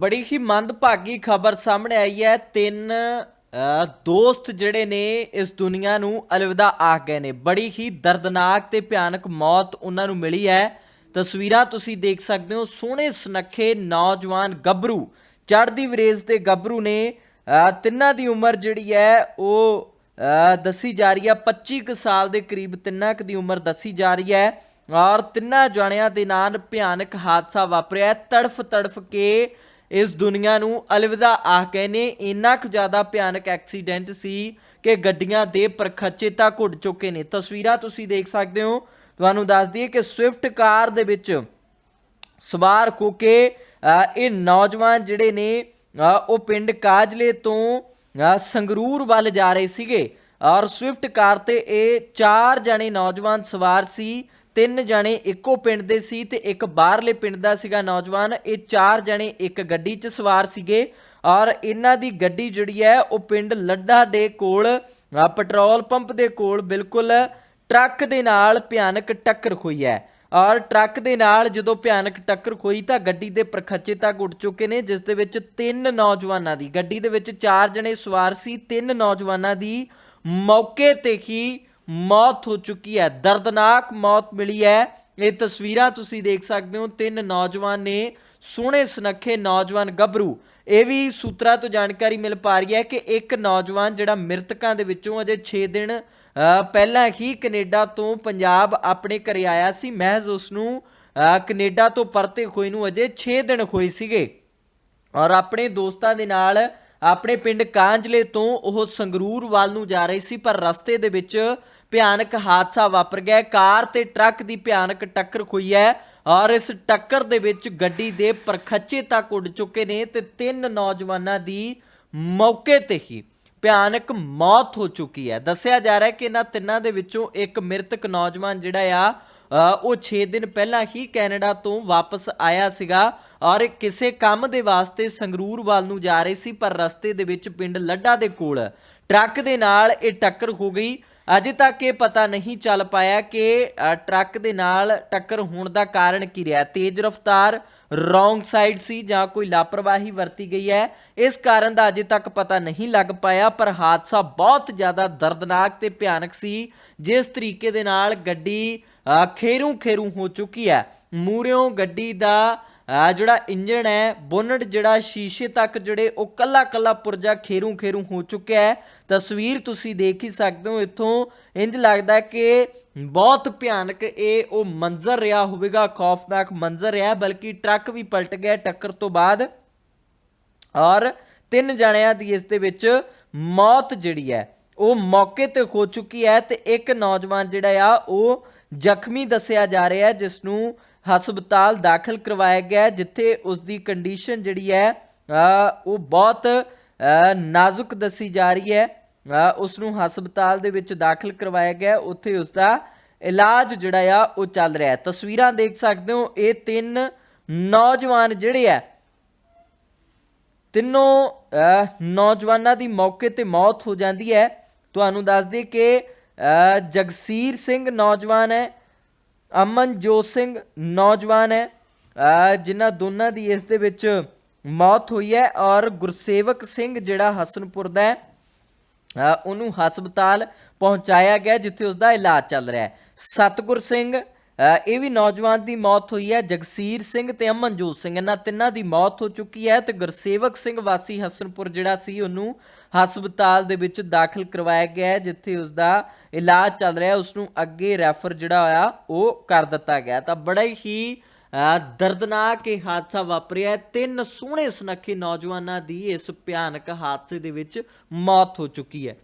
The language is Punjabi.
ਬੜੀ ਹੀ ਮੰਦਭਾਗੀ ਖਬਰ ਸਾਹਮਣੇ ਆਈ ਹੈ। ਤਿੰਨ ਦੋਸਤ ਜਿਹੜੇ ਨੇ ਇਸ ਦੁਨੀਆ ਨੂੰ ਅਲਵਿਦਾ ਆਖ ਗਏ ਨੇ। ਬੜੀ ਹੀ ਦਰਦਨਾਕ ਤੇ ਭਿਆਨਕ ਮੌਤ ਉਹਨਾਂ ਨੂੰ ਮਿਲੀ ਹੈ। ਤਸਵੀਰਾਂ ਤੁਸੀਂ ਦੇਖ ਸਕਦੇ ਹੋ। ਸੋਹਣੇ ਸੁਨੱਖੇ ਨੌਜਵਾਨ ਗੱਭਰੂ, ਚੜ੍ਹਦੀ ਵਰੇਜ਼ ਦੇ ਗੱਭਰੂ ਨੇ ਤਿੰਨਾਂ ਦੀ ਉਮਰ ਜਿਹੜੀ ਹੈ ਉਹ ਦੱਸੀ ਜਾ ਰਹੀ ਹੈ। 25 ਕੁ ਸਾਲ ਦੇ ਕਰੀਬ ਤਿੰਨਾਂ ਕੁ ਦੀ ਉਮਰ ਦੱਸੀ ਜਾ ਰਹੀ ਹੈ ਔਰ ਤਿੰਨਾਂ ਜਣਿਆਂ ਦੇ ਨਾਲ ਭਿਆਨਕ ਹਾਦਸਾ ਵਾਪਰਿਆ ਤੜਫ ਤੜਫ ਕੇ ਇਸ ਦੁਨੀਆ ਨੂੰ ਅਲਵਿਦਾ ਆਖ ਗਏ ਨੇ ਇੰਨਾ ਕੁ ਜ਼ਿਆਦਾ ਭਿਆਨਕ ਐਕਸੀਡੈਂਟ ਸੀ ਕਿ ਗੱਡੀਆਂ ਦੇ ਪਰਖੱਚੇ ਤਾਂ ਘੁੱਟ ਚੁੱਕੇ ਨੇ। ਤਸਵੀਰਾਂ ਤੁਸੀਂ ਦੇਖ ਸਕਦੇ ਹੋ। ਤੁਹਾਨੂੰ ਦੱਸ ਦਈਏ ਕਿ ਸਵਿਫਟ ਕਾਰ ਦੇ ਵਿੱਚ ਸਵਾਰ ਹੋ ਕੇ ਇਹ ਨੌਜਵਾਨ ਜਿਹੜੇ ਨੇ ਉਹ ਪਿੰਡ ਕਾਜਲੇ ਤੋਂ ਸੰਗਰੂਰ ਵੱਲ ਜਾ ਰਹੇ ਸੀਗੇ। ਔਰ ਸਵਿਫਟ ਕਾਰ ਤੇ ਇਹ ਚਾਰ ਜਣੇ ਨੌਜਵਾਨ ਸਵਾਰ ਸੀ। ਤਿੰਨ ਜਣੇ ਇੱਕੋ ਪਿੰਡ ਦੇ ਸੀ ਤੇ ਇੱਕ ਬਾਹਰਲੇ ਪਿੰਡ ਦਾ ਸੀਗਾ ਨੌਜਵਾਨ। ਇਹ ਚਾਰ ਜਣੇ ਇੱਕ ਗੱਡੀ 'ਚ ਸਵਾਰ ਸੀਗੇ ਔਰ ਇਹਨਾਂ ਦੀ ਗੱਡੀ ਜਿਹੜੀ ਹੈ ਉਹ ਪਿੰਡ ਲੱਡਾ ਦੇ ਕੋਲ ਪੈਟਰੋਲ ਪੰਪ ਦੇ ਕੋਲ ਬਿਲਕੁਲ ਟਰੱਕ ਦੇ ਨਾਲ ਭਿਆਨਕ ਟੱਕਰ ਹੋਈ ਹੈ। ਔਰ ਟਰੱਕ ਦੇ ਨਾਲ ਜਦੋਂ ਭਿਆਨਕ ਟੱਕਰ ਹੋਈ ਤਾਂ ਗੱਡੀ ਦੇ ਪਰਖੱਚੇ ਤੱਕ ਉੱਡ ਚੁੱਕੇ ਨੇ, ਜਿਸ ਦੇ ਵਿੱਚ ਤਿੰਨ ਨੌਜਵਾਨਾਂ ਦੀ, ਗੱਡੀ ਦੇ ਵਿੱਚ ਚਾਰ ਜਣੇ ਸਵਾਰ ਸੀ, ਤਿੰਨ ਨੌਜਵਾਨਾਂ ਦੀ ਮੌਕੇ ਤੇ ਹੀ ਮੌਤ ਹੋ ਚੁੱਕੀ ਹੈ, ਦਰਦਨਾਕ ਮੌਤ ਮਿਲੀ ਹੈ। ਇਹ ਤਸਵੀਰਾਂ ਤੁਸੀਂ ਦੇਖ ਸਕਦੇ ਹੋ। ਤਿੰਨ ਨੌਜਵਾਨ ਨੇ ਸੋਹਣੇ ਸੁਨੱਖੇ ਨੌਜਵਾਨ ਗੱਭਰੂ। ਇਹ ਵੀ ਸੂਤਰਾਂ ਤੋਂ ਜਾਣਕਾਰੀ ਮਿਲ ਪਾ ਰਹੀ ਹੈ ਕਿ ਇੱਕ ਨੌਜਵਾਨ ਜਿਹੜਾ ਮ੍ਰਿਤਕਾਂ ਦੇ ਵਿੱਚੋਂ ਅਜੇ 6 ਦਿਨ ਪਹਿਲਾਂ ਹੀ ਕੈਨੇਡਾ ਤੋਂ ਪੰਜਾਬ ਆਪਣੇ ਘਰੇ ਆਇਆ ਸੀ। ਮਹਿਜ਼ ਉਸ ਨੂੰ ਕੈਨੇਡਾ ਤੋਂ ਪਰਤੇ ਹੋਏ ਨੂੰ ਅਜੇ 6 ਦਿਨ ਹੋਏ ਸੀਗੇ। ਔਰ ਆਪਣੇ ਦੋਸਤਾਂ ਦੇ ਨਾਲ ਆਪਣੇ ਪਿੰਡ ਕਾਂਜਲੇ ਤੋਂ ਉਹ ਸੰਗਰੂਰ ਵੱਲ ਨੂੰ ਜਾ ਰਹੇ ਸੀ, ਪਰ ਰਸਤੇ ਦੇ ਵਿੱਚ ਭਿਆਨਕ ਹਾਦਸਾ ਵਾਪਰ ਗਿਆ ਕਾਰ ਤੇ ਟਰੱਕ ਦੀ ਭਿਆਨਕ ਟੱਕਰ ਹੋਈ ਹੈ ਔਰ ਇਸ ਟੱਕਰ ਦੇ ਵਿੱਚ ਗੱਡੀ ਦੇ ਪਰਖੱਚੇ ਤੱਕ ਉੱਡ ਚੁੱਕੇ ਨੇ ਤੇ ਤਿੰਨ ਨੌਜਵਾਨਾਂ ਦੀ ਮੌਕੇ ਤੇ ਹੀ ਭਿਆਨਕ ਮੌਤ ਹੋ ਚੁੱਕੀ ਹੈ। ਦੱਸਿਆ ਜਾ ਰਿਹਾ ਹੈ ਕਿ ਇਹਨਾਂ ਤਿੰਨਾਂ ਦੇ ਵਿੱਚੋਂ ਇੱਕ ਮ੍ਰਿਤਕ ਨੌਜਵਾਨ ਜਿਹੜਾ ਆ ਉਹ 6 ਦਿਨ ਪਹਿਲਾਂ ਹੀ ਕੈਨੇਡਾ ਤੋਂ ਵਾਪਸ ਆਇਆ ਸੀਗਾ ਔਰ ਕਿਸੇ ਕੰਮ ਦੇ ਵਾਸਤੇ ਸੰਗਰੂਰ ਵੱਲ ਨੂੰ ਜਾ ਰਹੇ ਸੀ, ਪਰ ਰਸਤੇ ਦੇ ਵਿੱਚ ਪਿੰਡ ਲੱਡਾ ਦੇ ਕੋਲ ਟਰੱਕ ਦੇ ਨਾਲ ਇਹ ਟੱਕਰ ਹੋ ਗਈ। ਅਜੇ ਤੱਕ ਇਹ ਪਤਾ ਨਹੀਂ ਚੱਲ ਪਾਇਆ ਕਿ ਟਰੱਕ ਦੇ ਨਾਲ ਟੱਕਰ ਹੋਣ ਦਾ ਕਾਰਨ ਕੀ ਰਿਹਾ। ਤੇਜ਼ ਰਫ਼ਤਾਰ ਰੋਂਗ ਸਾਈਡ ਸੀ ਜਾਂ ਕੋਈ ਲਾਪਰਵਾਹੀ ਵਰਤੀ ਗਈ ਹੈ। ਇਸ ਕਾਰਨ ਦਾ ਅਜੇ ਤੱਕ ਪਤਾ ਨਹੀਂ ਲੱਗ ਪਾਇਆ, ਪਰ ਹਾਦਸਾ ਬਹੁਤ ਜ਼ਿਆਦਾ ਦਰਦਨਾਕ ਤੇ ਭਿਆਨਕ ਸੀ, ਜਿਸ ਤਰੀਕੇ ਦੇ ਨਾਲ ਗੱਡੀ ਖੇਰੂ ਖੇਰੂ ਹੋ ਚੁੱਕੀ ਹੈ। ਮੂਰਿਓਂ ਗੱਡੀ ਦਾ ਜਿਹੜਾ ਇੰਜਣ ਹੈ, ਬੋਨਟ ਜਿਹੜਾ ਸ਼ੀਸ਼ੇ ਤੱਕ ਜਿਹੜੇ ਉਹ ਕੱਲਾ ਕੱਲਾ ਪੁਰਜਾ ਖੇਰੂ ਖੇਰੂ ਹੋ ਚੁੱਕਿਆ ਹੈ। ਤਸਵੀਰ ਤੁਸੀਂ ਦੇਖ ਹੀ ਸਕਦੇ ਹੋ, ਇੱਥੋਂ ਇੰਜ ਲੱਗਦਾ ਕਿ ਬਹੁਤ ਭਿਆਨਕ ਇਹ ਉਹ ਮੰਜ਼ਰ ਰਿਹਾ ਹੋਵੇਗਾ, ਖੌਫਨਾਕ ਮੰਜ਼ਰ ਰਿਹਾ, ਬਲਕਿ ਟਰੱਕ ਵੀ ਪਲਟ ਗਿਆ ਟੱਕਰ ਤੋਂ ਬਾਅਦ। ਔਰ ਤਿੰਨ ਜਣਿਆਂ ਦੀ ਇਸ ਦੇ ਵਿੱਚ ਮੌਤ ਜਿਹੜੀ ਹੈ, ਉਹ ਮੌਕੇ ਤੇ ਹੋ ਚੁੱਕੀ ਹੈ ਤੇ ਇੱਕ ਨੌਜਵਾਨ ਜਿਹੜਾ ਆ, ਉਹ ਜ਼ਖਮੀ ਦੱਸਿਆ ਜਾ ਰਿਹਾ ਹੈ ਜਿਸ ਨੂੰ ਹਸਪਤਾਲ ਦਾਖਲ ਕਰਵਾਇਆ ਗਿਆ ਜਿੱਥੇ ਉਸ ਦੀ ਕੰਡੀਸ਼ਨ ਜਿਹੜੀ ਹੈ ਉਹ ਬਹੁਤ ਨਾਜ਼ੁਕ ਦੱਸੀ ਜਾ ਰਹੀ ਹੈ। ਅ, ਉਸ ਨੂੰ ਹਸਪਤਾਲ ਦੇ ਵਿੱਚ ਦਾਖਲ ਕਰਵਾਇਆ ਗਿਆ ਉੱਥੇ ਉਸ ਦਾ ਇਲਾਜ ਜਿਹੜਾ ਆ ਉਹ ਚੱਲ ਰਿਹਾ ਹੈ। ਤਸਵੀਰਾਂ ਦੇਖ ਸਕਦੇ ਹੋ ਇਹ ਤਿੰਨ ਨੌਜਵਾਨ ਜਿਹੜੇ ਆ ਤਿੰਨੋਂ ਨੌਜਵਾਨਾਂ ਦੀ ਮੌਕੇ ਤੇ ਮੌਤ ਹੋ ਜਾਂਦੀ ਹੈ। ਤੁਹਾਨੂੰ ਦੱਸ ਦਈਏ ਕਿ ਜਗਸੀਰ ਸਿੰਘ ਨੌਜਵਾਨ ਹੈ ਅਮਨਜੋਤ ਸਿੰਘ ਨੌਜਵਾਨ ਹੈ। ਜਿਨ੍ਹਾਂ ਦੋਨਾਂ ਦੀ ਇਸ ਦੇ ਵਿੱਚ ਮੌਤ ਹੋਈ ਹੈ ਔਰ ਗੁਰਸੇਵਕ ਸਿੰਘ ਜਿਹੜਾ ਹਸਨਪੁਰ ਦਾ ਹੈ ਉਹਨੂੰ ਹਸਪਤਾਲ ਪਹੁੰਚਾਇਆ ਗਿਆ ਜਿੱਥੇ ਉਸ ਦਾ ਇਲਾਜ ਚੱਲ ਰਿਹਾ ਹੈ। ਸਤਗੁਰ ਸਿੰਘ ਇਹ ਵੀ ਨੌਜਵਾਨ ਦੀ ਮੌਤ ਹੋਈ ਹੈ, ਜਗਸੀਰ ਸਿੰਘ ਤੇ ਅਮਨਜੋਤ ਸਿੰਘ। ਇਹਨਾਂ ਤਿੰਨਾਂ ਦੀ ਮੌਤ ਹੋ ਚੁੱਕੀ ਹੈ ਤੇ ਗੁਰਸੇਵਕ ਸਿੰਘ ਵਾਸੀ ਹਸਨਪੁਰ ਜਿਹੜਾ ਸੀ, ਉਹਨੂੰ ਹਸਪਤਾਲ ਦੇ ਵਿੱਚ ਦਾਖਲ ਕਰਵਾਇਆ ਗਿਆ ਹੈ, ਜਿੱਥੇ ਉਸ ਦਾ ਇਲਾਜ ਚੱਲ ਰਿਹਾ ਹੈ। ਉਸ ਨੂੰ ਅੱਗੇ ਰੈਫਰ ਜਿਹੜਾ ਹੋਇਆ, ਉਹ ਕਰ ਦਿੱਤਾ ਗਿਆ ਤਾਂ ਬੜਾ ਹੀ ਦਰਦਨਾਕ ਇਹ ਹਾਦਸਾ ਵਾਪਰਿਆ ਤਿੰਨ ਸੋਹਣੇ ਸੁਨੱਖੇ ਨੌਜਵਾਨਾਂ ਦੀ ਇਸ ਭਿਆਨਕ ਹਾਦਸੇ ਦੇ ਵਿੱਚ ਮੌਤ ਹੋ ਚੁੱਕੀ ਹੈ।